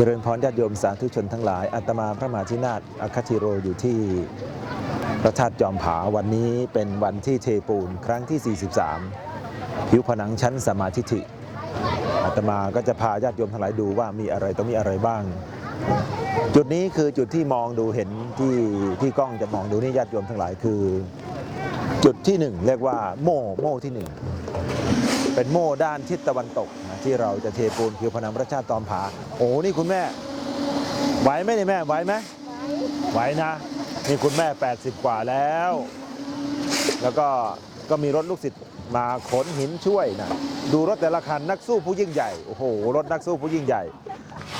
เจริญพรญาติโยมสาธุชนทั้งหลายอาตมาพระมหาธินาถอคติโรอยู่ที่พระธาตุจอมผาวันนี้เป็นวันที่เทปูนครั้งที่ 43ผิวผนังชั้นสมาธิิอาตมาก็จะพาญาติโยมทั้งหลายดูว่ามีอะไรต้องมีอะไรบ้าง จุดนี้คือจุดที่มองดูเห็นที่ที่กล้องจะมองดูนี่ญาติโยมทั้งหลายคือ จุดที่หนึ่งเรียกว่าโม่โม่ที่หนึ่งเป็นโม่ด้านทิศตะวันตก ที่เราจะเทปูนผิวผนังพระชาติตอมผา โอ้นี่คุณแม่ ไหวไหมเนี่ยแม่ไหวไหมไหวนะ นี่คุณแม่ 80 กว่าแล้ว แล้วก็ก็มีรถลูกศิษย์มาขนหินช่วยนะดูรถแต่ละคันนักสู้ผู้ยิ่งใหญ่โอ้โหรถนักสู้ผู้ยิ่งใหญ่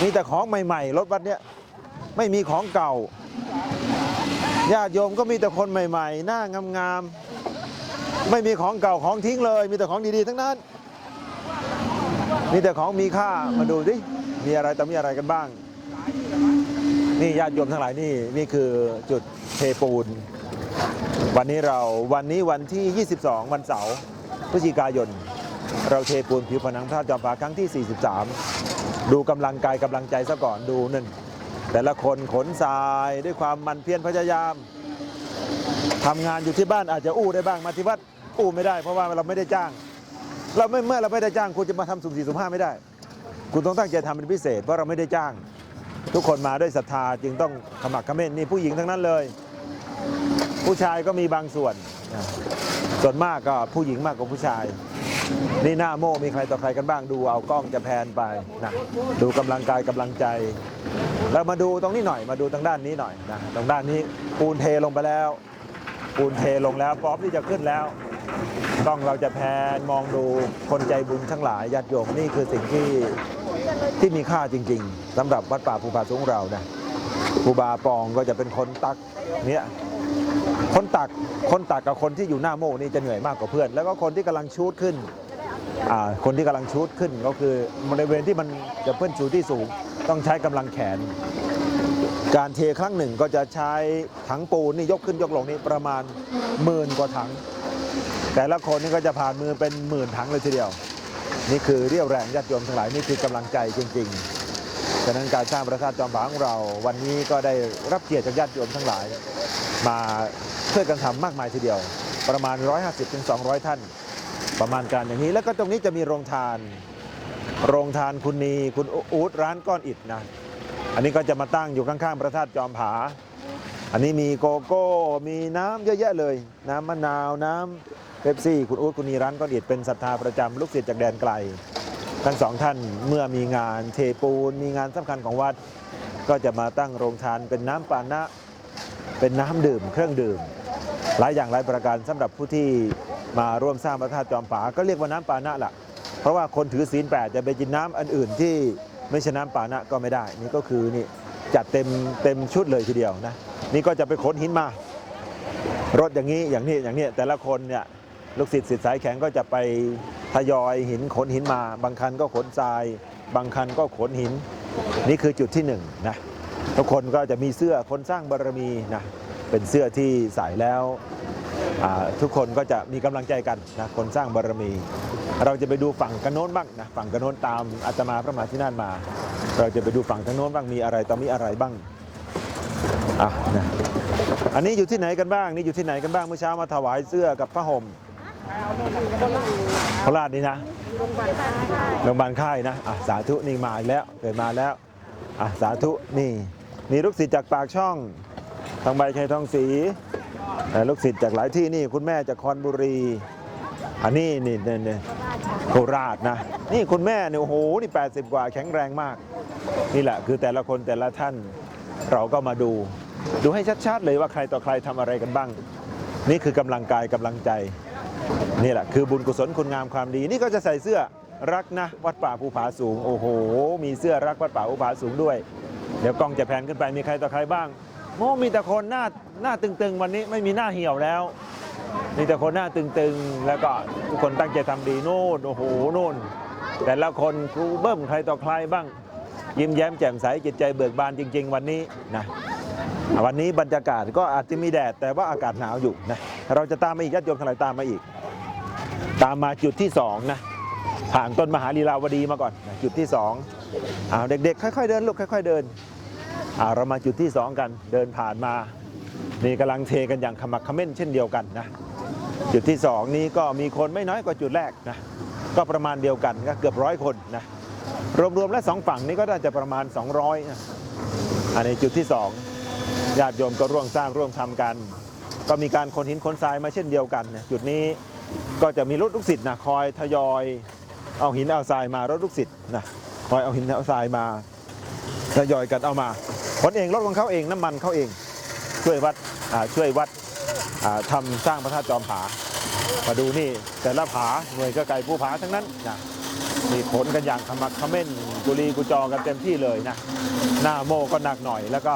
มีแต่ของใหม่ๆ รถบัสเนี้ยไม่มีของเก่าญาติโยมก็มีแต่คนใหม่ๆ หน้างามๆ ไม่มีของเก่าของทิ้งเลย มีแต่ของดีๆ ทั้งนั้น มีแต่ของมีค่ามาดูดิมีอะไรแต่มีอะไรกันบ้าง นี่ญาติโยมทั้งหลายนี่นี่คือจุดเทปูน วันนี้เราวันนี้วันที่ 22 วันเสาร์พฤศจิกายน เราเทปูนผิวผนังพระธาจอมผาครั้งที่ 43 ดูกำลังกายกำลังใจซะก่อนดูนั่นแต่ละคนขนทรายด้วยความมันเพียรพยายามทำงานอยู่ที่บ้านอาจจะอู้ได้บ้างมาที่วัดอู้ไม่ได้เพราะว่าเราไม่ได้จ้าง เราไม่เมื่อเราไม่ได้จ้างคุณจะมาทำสุ่มสี่สุ่มห้าไม่ได้ คุณต้องตั้งใจทำเป็นพิเศษเพราะเราไม่ได้จ้าง ทุกคนมาด้วยศรัทธาจึงต้องขมักเขม้นนี่ผู้หญิงทั้งนั้นเลย ผู้ชายก็มีบางส่วน ส่วนมากก็ผู้หญิงมากกว่าผู้ชาย นี่หน้าโม่มีใครต่อใครกันบ้างดูเอากล้องจะแพนไปนะดูกำลังกายกำลังใจแล้วมาดูตรงนี้หน่อยมาดูทางด้านนี้หน่อยนะทางด้านนี้ปูนเทลงไปแล้วปูนเทลงแล้วพร้อมที่จะขึ้นแล้ว ต้องเราจะแพนมองดูคนใจบุญทั้งหลายญาติโยมนี่คือสิ่งที่ที่มีค่าจริง ๆสำหรับวัดป่าภูผาสูงเรานะครูบาปองก็จะเป็นคนตักเนี่ยคนตักคนตักกับคนที่อยู่หน้าโม่นี่จะเหนื่อยมากกว่าเพื่อน แล้วก็คนที่กำลังชูดขึ้นอ่าคนที่กำลังชูดขึ้นก็คือบริเวณที่มันจะเพื่อนชูที่สูง ต้องใช้กำลังแขน การเทครั้งหนึ่งก็จะใช้ถังปูนนี่ยกขึ้นยกลงนี่ประมาณหมื่นกว่าถัง แต่ละคนนี่ก็จะผ่านมือเป็นหมื่นถังเลยทีเดียว นี่คือเรียวแรงญาติโยมทั้งหลายนี่คือกำลังใจจริงๆฉะนั้นการสร้างพระธาตุจอมผาของเรา วันนี้ก็ได้รับเกียรติจากญาติโยมทั้งหลาย มาช่วยกันทำมากมายทีเดียว ประมาณ 150-200ถึง200 ท่าน ประมาณการอย่างนี้แล้วก็ตรงนี้จะมีโรงทาน โรงทานคุณนีคุณอูดร้านก้อนอิฐนะอันนี้ก็จะมาตั้งอยู่ข้างๆพระธาตุจอมผา อันนี้มีโกโก้ มีน้ำเยอะแยะเลย น้ำมะนาวน้ำ เป๊ปซี่ คุณอู๊ดคุณนีร้านก้อนอิฐเป็นศรัทธาประจำลูกศิษย์จากแดนไกล ทั้งสองท่านเมื่อมีงานเทปูน มีงานสำคัญของวัด ก็จะมาตั้งโรงทานเป็นน้ำปานะ เป็นน้ำดื่ม เครื่องดื่ม หลายอย่างหลายประการสำหรับผู้ที่มาร่วมสร้างพระธาตุจอมผา ก็เรียกว่าน้ำปานะล่ะ เพราะว่าคนถือศีลแปดจะไปกินน้ำอันอื่นที่ไม่ใช่น้ำปานะก็ไม่ได้ นี่ก็คือนี่จัดเต็มเต็มชุดเลยทีเดียวนะ นี่ก็จะไปขนหินมา รถอย่างนี้อย่างนี้อย่างนี้แต่ละคนเนี่ย ลูกศิษย์ศิษย์สายแข็งก็จะไปทยอยหินขนหินมา บางคันก็ขนทราย บางคันก็ขนหิน นี่คือจุดที่หนึ่งนะทุกคนก็จะมีเสื้อคนสร้างบารมีนะเป็นเสื้อที่ใส่แล้วทุกคนก็จะมีกำลังใจกันนะคนสร้างบารมี เราจะไปดูฝั่งกันโน้นบ้างนะฝั่งกันโน้นตามอาตมาพระมหาที่นั่นมา เราจะไปดูฝั่งทางโน้นบ้างมีอะไรต่อมีอะไรบ้างอะนะอันนี้อยู่ที่ไหนกันบ้างนี่อยู่ที่ไหนกันบ้างเมื่อเช้ามาถวายเสื้อกับผ้าห่ม โคราชนี่นะโรงพยาบาลค่ายนะอะสาธุนี่มาอีกแล้วเกิดมาแล้วอะสาธุนี่มีลูกศิษย์จากปากช่องทางใบชัยทองศรีเอ่ลูกศิษย์จากหลายที่นี่คุณแม่จากคอนบุรี อันนี้นี่เนี่นี่โคราชนะ นี่คุณแม่เนี่ยโอ้โหนี่ 80 กว่าแข็งแรงมาก นี่แหละคือแต่ละคนแต่ละท่านเราก็มาดู ดูให้ชัดๆเลยว่าใครต่อใครทำอะไรกันบ้าง นี่คือกำลังกายกำลังใจ นี่แหละคือบุญกุศลคุณงามความดี นี่ก็จะใส่เสื้อรักนะ วัดป่าภูผาสูง โอ้โห มีเสื้อรักวัดป่าภูผาสูงด้วย เดี๋ยวกล้องจะแพนขึ้นไปมีใครต่อใครบ้างโอ้มีแต่คนหน้าหน้าตึงๆ วันนี้ไม่มีหน้าเหี่ยวแล้ว มีแต่คนหน้าตึงๆ แล้วก็ทุกคนตั้งใจทำดีโน่นโอ้โหโน่นแต่ละคนครูเบิ้มใครต่อใครบ้าง ยิ้มแย้มแจ่มใสจิตใจเบิกบานจริง ๆ วันนี้นะวันนี้บรรยากาศก็อาจจะมีแดดแต่ว่าอากาศหนาวอยู่นะเราจะตามมาอีกญาติโยมทั้งหลายตามมาอีก ตามมาจุดที่สองนะผ่านต้นมหาลีลาวดีมาก่อนนะจุดที่สองอ้าเด็กๆ ค่อยๆเดินลูกค่อย ๆเดินอ้าเรามาจุดที่สองกันเดินผ่านมานี่กำลังเทกันอย่างขมักขม้นเช่นเดียวกันนะจุดที่สองนี้ก็มีคนไม่น้อยกว่าจุดแรกนะก็ประมาณเดียวกันก็เกือบร้อยคนนะรวมๆแล้วสองฝั่งนี้ก็น่าจะประมาณ 200นะอันนี้จุดที่สองญาติโยมก็ร่วมสร้างร่วมทำกัน ก็มีการขนหินขนทรายมาเช่นเดียวกันนะจุดนี้ ก็จะมีรถลูกศิษย์นะคอยทยอยเอาหินเอาทรายมารถลูกศิษย์นะคอยเอาหินเอาทรายมาทยอยกันเอามาขนเองรถของเขาเองน้ำมันเขาเองช่วยวัดช่วยวัดอ่าทำสร้างพระธาตุจอมผา มาดูนี่แต่ละผาหน่วยก็ไก่ผู้ผาทั้งนั้นนะมีขนกันอย่างขมักขม้นกุลีกุจอกันเต็มที่เลยนะหน้าโมก็หนักหน่อยแล้วก็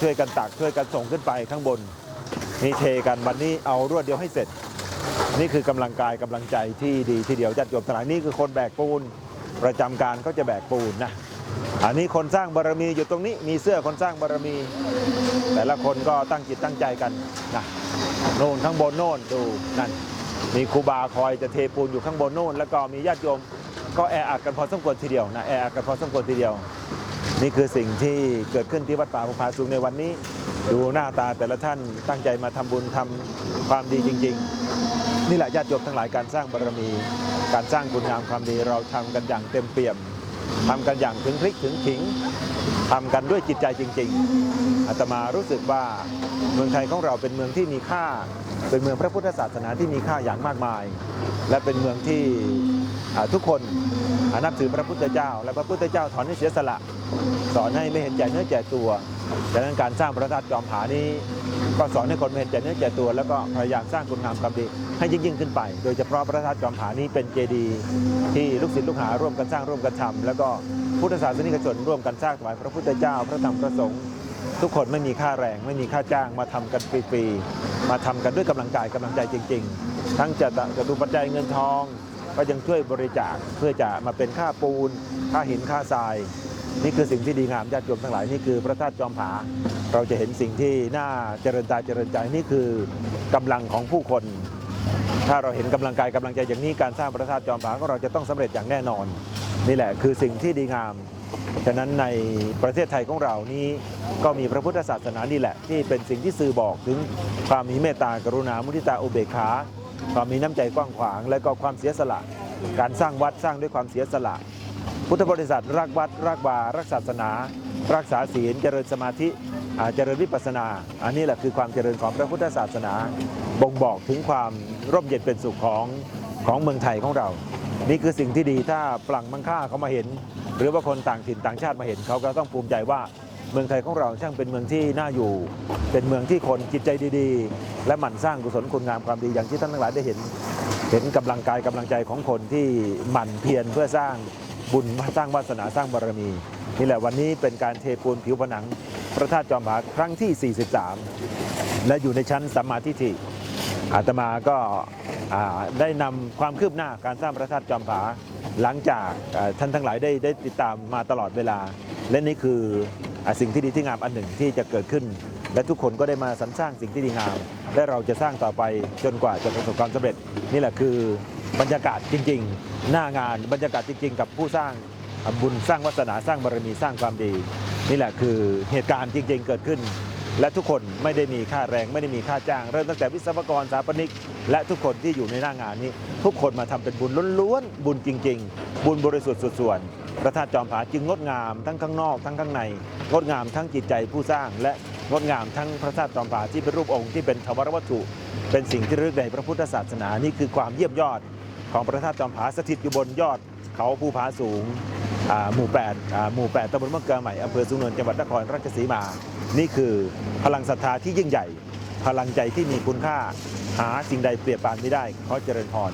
ช่วยกันตักช่วยกันส่งขึ้นไปข้างบนนี่เทกันวันนี้เอารวดเดียวให้เสร็จ นี่คือกำลังกายกำลังใจที่ดีทีเดียวจัดโยมทั้งหลายนี่คือคนแบกปูน ประจำการเขาจะแบกปูนนะอันนี้คนสร้างบารมีอยู่ตรงนี้มีเสื้อคนสร้างบารมี แต่ละคนก็ตั้งจิตตั้งใจกันนะโน่นข้างบนโน่นดูนั่นมีครูบาคอยจะเทปูนอยู่ข้างบนโน่น แล้วก็มีญาติโยมก็แออัดกันพอสมควรทีเดียวนะแออัดกันพอสมควรทีเดียว นี่คือสิ่งที่เกิดขึ้นที่วัดป่าภูผาสูงในวันนี้ ดูหน้าตาแต่ละท่านตั้งใจมาทำบุญทำความดีจริง ๆ นี่แหละญาติโยมทั้งหลายการสร้างบารมี การสร้างบุญงามความดีเราทำกันอย่างเต็มเปี่ยมทำกันอย่างถึงพริกถึงขิงทำกันด้วยจิตใจจริง ๆอาตมารู้สึกว่าเมืองไทยของเราเป็นเมืองที่มีค่า เป็นเมืองพระพุทธศาสนาที่มีค่าอย่างมากมาย และเป็นเมืองที่ทุกคน นับถือพระพุทธเจ้า และพระพุทธเจ้าถอนให้เสียสละ สอนให้ไม่เห็นแก่เนื้อแก่ตัวดังนั้นการสร้างพระธาตุจอมผานี้ก็สอนให้คนไม่เห็นแก่เนื้อแก่ตัว แล้วก็พยายามสร้างคุณงามความดีให้ยิ่งยิ่งขึ้นไป โดยเฉพาะพระธาตุจอมผานี้เป็นเจดีย์ที่ลูกศิษย์ลูกหาร่วมกันสร้างร่วมกันทำแล้วก็พุทธศาสนิกชนร่วมกันสร้างถวายพระพุทธเจ้า พระธรรมพระสงฆ์ทุกคนไม่มีค่าแรง ไม่มีค่าจ้างมาทำกันฟรีๆมาทำกันด้วยกำลังกายกำลังใจจริง ๆ ทั้งจะจะดูปัจจัยเงินทอง ก็ยังช่วยบริจาคเพื่อจะมาเป็นค่าปูน ค่าหินค่าทราย นี่คือสิ่งที่ดีงามญาติโยมทั้งหลายนี่คือพระธาตุจอมผา เราจะเห็นสิ่งที่น่าเจริญตาเจริญใจนี่คือกำลังของผู้คน ถ้าเราเห็นกำลังกายกำลังใจอย่างนี้การสร้างพระธาตุจอมผาของเราจะต้องสำเร็จอย่างแน่นอน นี่แหละคือสิ่งที่ดีงามฉะนั้นในประเทศไทยของเรานี้ก็มีพระพุทธศาสนานี่แหละ ที่เป็นสิ่งที่สื่อบอกถึงความมีเมตตากรุณามุทิตาอุเบกขา ความมีน้ำใจกว้างขวาง และก็ความเสียสละ การสร้างวัดสร้างด้วยความเสียสละ พุทธบริษัทรักวัด รักวารักศาสนา รักษาศีลเจริญสมาธิเจริญวิปัสสนา อันนี้แหละคือความเจริญของพระพุทธศาสนา บ่งบอกถึงความร่มเย็นเป็นสุขของของเมืองไทยของเรา นี่คือสิ่งที่ดีถ้าปลังมังค่าเขามาเห็น หรือว่าคนต่างถิ่นต่างชาติมาเห็นเขาก็ต้องภูมิใจว่า เมืองไทยของเราช่างเป็นเมืองที่น่าอยู่ เป็นเมืองที่คนจิตใจดีๆ และหมั่นสร้างกุศลคุณงามความดีอย่างที่ท่านทั้งหลายได้เห็น เห็นกำลังกายกำลังใจของคนที่หมั่นเพียรเพื่อสร้างบุญสร้างวาสนาสร้างบารมีนี่แหละวันนี้เป็นการเทปูนผิวผนัง พระธาตุจอมผาครั้งที่ 43 และอยู่ในชั้นสัมมาทิฏฐิอาตมาก็ได้นำความคืบหน้าการสร้างพระธาตุจอมผาหลังจากท่านทั้งหลายได้ได้ติดตามมาตลอดเวลา และนี่คือ สิ่งที่ดีที่งามอันหนึ่งที่จะเกิดขึ้น และทุกคนก็ได้มาสรรสร้างสิ่งที่ดีงาม และเราจะสร้างต่อไปจนกว่าจะประสบความสำเร็จ นี่แหละคือบรรยากาศจริง ๆ หน้างานบรรยากาศจริง ๆ กับผู้สร้างบุญสร้างวาสนาสร้างบารมีสร้างความดี นี่แหละคือเหตุการณ์จริง ๆ เกิดขึ้น และทุกคนไม่ได้มีค่าแรง ไม่ได้มีค่าจ้าง เริ่มตั้งแต่วิศวกรสถาปนิก และทุกคนที่อยู่ในหน้างานนี้ ทุกคนมาทำเป็นบุญล้วนๆบุญจริง ๆ บุญบริสุทธิ์สุดส่วน พระธาตุจอมผาจึงงดงามทั้งข้างนอกทั้งข้างใน งดงามทั้งจิตใจผู้สร้าง และงดงามทั้งพระธาตุจอมผาที่เป็นรูปองค์ที่เป็นทวรวัตถุ เป็นสิ่งที่ระลึกในพระพุทธศาสนานี่คือความเยี่ยมยอด ของพระธาตุจอมผาสถิตอยู่บนยอด เขาภูผาสูงหมู่8หมู่ 8ตำบลมะเกลือใหม่อำเภอสุนทจังหวัดนครราชสีมา นี่คือพลังศรัทธาที่ยิ่งใหญ่ พลังใจที่มีคุณค่า หาสิ่งใดเปรียบปานไม่ได้ขอเจริญพร